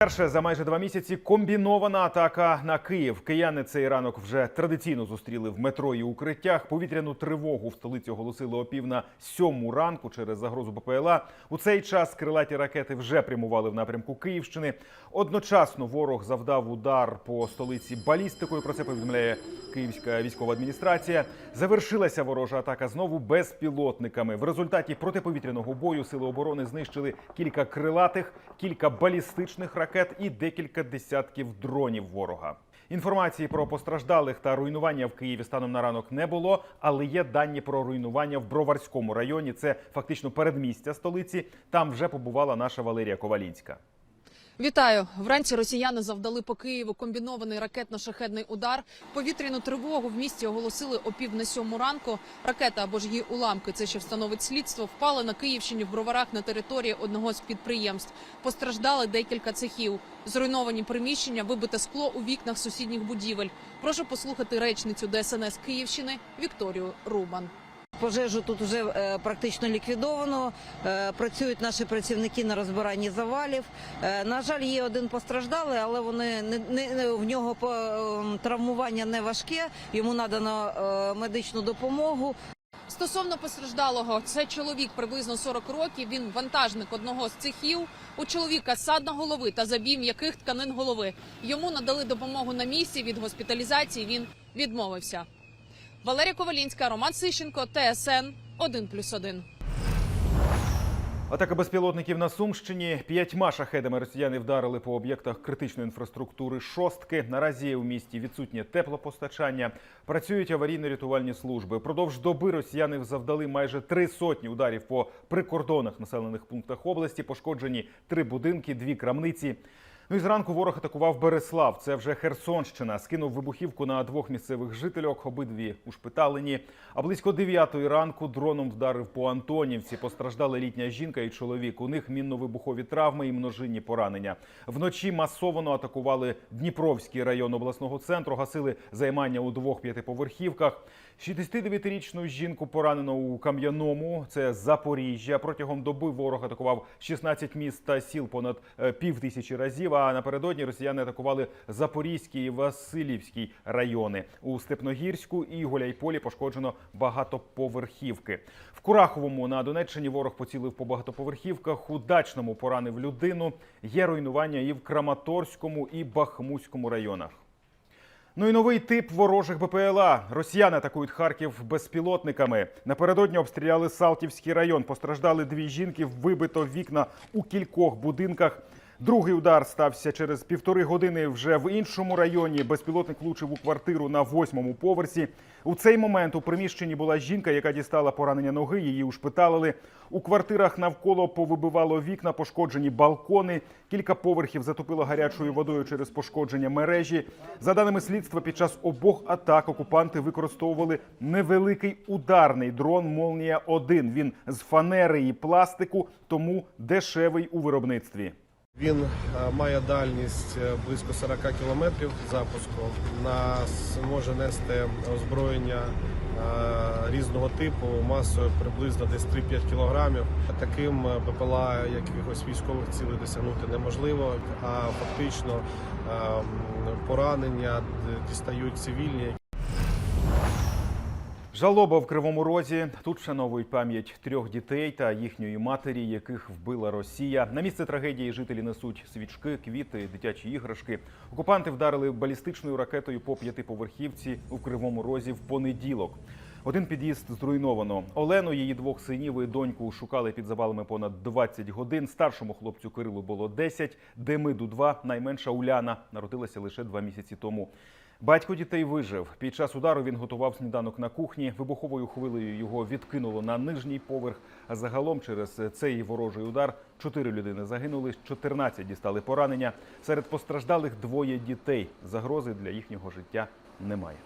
Перше за майже два місяці комбінована атака на Київ. Кияни цей ранок вже традиційно зустріли в метро і укриттях. Повітряну тривогу в столиці оголосили о пів на сьому ранку через загрозу БПЛА. У цей час крилаті ракети вже прямували в напрямку Київщини. Одночасно ворог завдав удар по столиці балістикою. Про це повідомляє Київська військова адміністрація. Завершилася ворожа атака знову безпілотниками. В результаті протиповітряного бою сили оборони знищили кілька крилатих, кілька балістичних ракет і декілька десятків дронів ворога. Інформації про постраждалих та руйнування в Києві станом на ранок не було, але є дані про руйнування в Броварському районі. Це фактично передмістя столиці. Там вже побувала наша Валерія Ковалінська. Вітаю! Вранці росіяни завдали по Києву комбінований ракетно-шахедний удар. Повітряну тривогу в місті оголосили о пів на сьому ранку. Ракета або ж її уламки, це ще встановить слідство, впали на Київщині в броварах на території одного з підприємств. Постраждали декілька цехів. Зруйновані приміщення, вибите скло у вікнах сусідніх будівель. Прошу послухати речницю ДСНС Київщини Вікторію Рубан. Пожежу тут вже е, практично ліквідовано. Е, працюють наші працівники на розбиранні завалів. Е, на жаль, є один постраждалий, але вони не, не- в нього травмування не важке. Йому надано медичну допомогу. Стосовно постраждалого, це чоловік приблизно 40 років. Він вантажник одного з цехів. У чоловіка садна голови та забій м'яких тканин голови. Йому надали допомогу на місці. Від госпіталізації він відмовився. Валерія Ковалінська, Роман Сищенко, ТСН 1+,1. Атака безпілотників на Сумщині. П'ятьма шахедами росіяни вдарили по об'єктах критичної інфраструктури шостки. Наразі у місті відсутнє теплопостачання. Працюють аварійно-рятувальні служби. Продовж доби росіяни завдали майже три сотні ударів по прикордонних населених пунктах області. Пошкоджені три будинки, дві крамниці. Ну і зранку ворог атакував Береслав. Це вже Херсонщина. Скинув вибухівку на двох місцевих жительок. Обидві ушпиталені. А близько дев'ятої ранку дроном вдарив по Антонівці. Постраждала літня жінка і чоловік. У них мінно-вибухові травми і множинні поранення. Вночі масово атакували Дніпровський район обласного центру. Гасили займання у двох п'ятиповерхівках. 69-річну жінку поранено у Кам'яному. Це Запоріжжя. Протягом доби ворог атакував 16 міст та сіл понад е, пів тисячі разів. А напередодні росіяни атакували Запорізький і Васильівський райони. У Степногірську і Гуляйполі пошкоджено багатоповерхівки. В Кураховому на Донеччині ворог поцілив по багатоповерхівках. У Дачному поранив людину. Є руйнування і в Краматорському, і Бахмутському районах. Ну і новий тип ворожих БПЛА. Росіяни атакують Харків безпілотниками. Напередодні обстріляли Салтівський район. Постраждали дві жінки, вибито вікна у кількох будинках. Другий удар стався через півтори години вже в іншому районі. Безпілотник влучив у квартиру на восьмому поверсі. У цей момент у приміщенні була жінка, яка дістала поранення ноги. Її ушпиталили. У квартирах навколо повибивало вікна, пошкоджені балкони. Кілька поверхів затопило гарячою водою через пошкодження мережі. За даними слідства, під час обох атак окупанти використовували невеликий ударний дрон Молнія 1 Він з фанери і пластику, тому дешевий у виробництві. Він е, має дальність е, близько 40 кілометрів запуску. Нас може нести озброєння е, різного типу масою приблизно десь 3-5 кілограмів. Таким БПЛА якихось військових цілей досягнути неможливо, а фактично е, поранення дістають цивільні, Жалоба в Кривому Розі. Тут вшановують пам'ять трьох дітей та їхньої матері, яких вбила Росія. На місце трагедії жителі несуть свічки, квіти, дитячі іграшки. Окупанти вдарили балістичною ракетою по п'ятиповерхівці у Кривому Розі в понеділок. Один під'їзд зруйновано. Олену, її двох синів і доньку шукали під завалами понад 20 годин. Старшому хлопцю Кирилу було 10, Демиду 2, найменша Уляна народилася лише два місяці тому. Батько дітей вижив. Під час удару він готував сніданок на кухні. Вибуховою хвилею його відкинуло на нижній поверх. А загалом через цей ворожий удар чотири людини загинули, 14 дістали поранення. Серед постраждалих двоє дітей. Загрози для їхнього життя немає.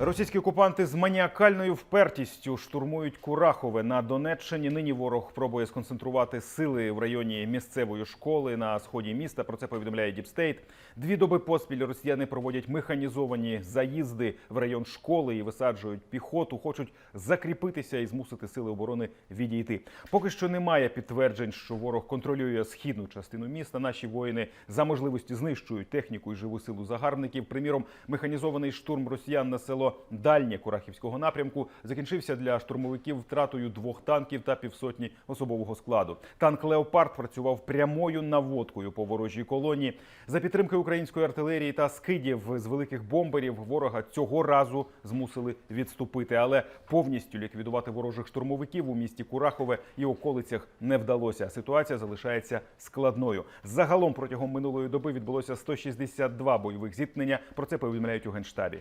Російські окупанти з маніакальною впертістю штурмують Курахове на Донеччині. Нині ворог пробує сконцентрувати сили в районі місцевої школи на сході міста. Про це повідомляє Діпстейт. Дві доби поспіль росіяни проводять механізовані заїзди в район школи і висаджують піхоту. Хочуть закріпитися і змусити сили оборони відійти. Поки що немає підтверджень, що ворог контролює східну частину міста. Наші воїни за можливості знищують техніку і живу силу загарбників. Приміром, механізований штурм росіян на село Дальнє Курахівського напрямку закінчився для штурмовиків втратою двох танків та півсотні особового складу. Танк Леопард працював прямою наводкою по ворожій колонії. За підтримки української артилерії та скидів з великих бомберів ворога цього разу змусили відступити, але повністю ліквідувати ворожих штурмовиків у місті Курахове і околицях не вдалося. Ситуація залишається складною. Загалом протягом минулої доби відбулося 162 бойових зіткнення. Про це повідомляють у генштабі.